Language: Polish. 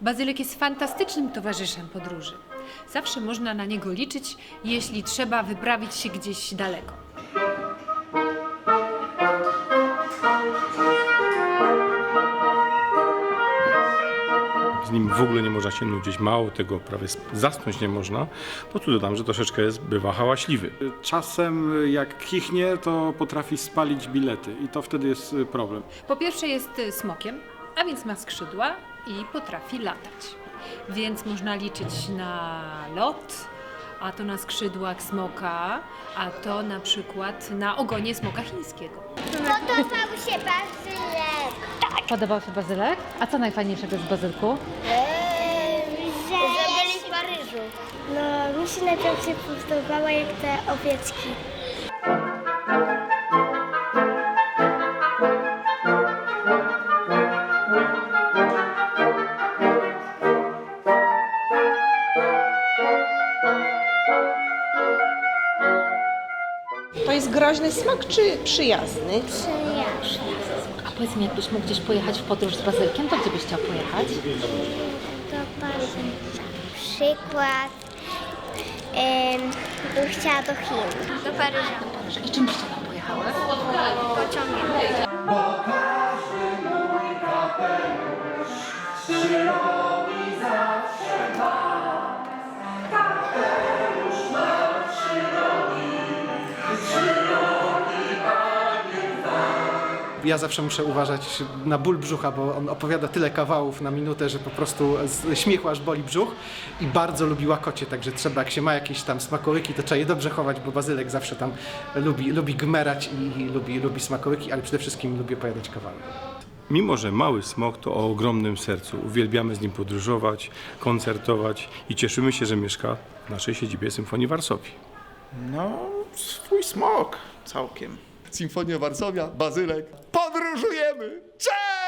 Bazylek jest fantastycznym towarzyszem podróży. Zawsze można na niego liczyć, jeśli trzeba wyprawić się gdzieś daleko. Z nim w ogóle nie można się nudzić, mało tego, prawie zasnąć nie można, bo tu dodam, że troszeczkę jest, bywa hałaśliwy. Czasem jak kichnie, to potrafi spalić bilety i to wtedy jest y, problem. Po pierwsze jest y, smokiem, a więc ma skrzydła i potrafi latać. Więc można liczyć na lot, a to na skrzydłach smoka, a to na przykład na ogonie smoka chińskiego. Podobał się bazylek. Podobał się bazylek? A co najfajniejszego z bazylku? że... byli w Paryżu. No, mi się najbardziej podobało jak te owieczki. To jest groźny smok czy przyjazny? Przyjaźń. A powiedz mi, jakbyś mógł gdzieś pojechać w podróż z bazylkiem, to gdzie byś chciał pojechać? Do Paryża. Przykład. Ym, bym chciała do Chin. Do Paryża. I czym byście tam pojechały? Pociągiem. Ja zawsze muszę uważać na ból brzucha, bo on opowiada tyle kawałów na minutę, że po prostu z śmiechu aż boli brzuch i bardzo lubi łakocie, także trzeba, jak się ma jakieś tam smakołyki, to trzeba je dobrze chować, bo Bazylek zawsze tam lubi, lubi gmerać i, i lubi, lubi smakołyki, ale przede wszystkim lubi opowiadać kawały. Mimo, że mały smok to o ogromnym sercu. Uwielbiamy z nim podróżować, koncertować i cieszymy się, że mieszka w naszej siedzibie Symfonii Varsovii. No, swój smok całkiem. Symfonia Warszawia, Bazylek. Podróżujemy! Cześć!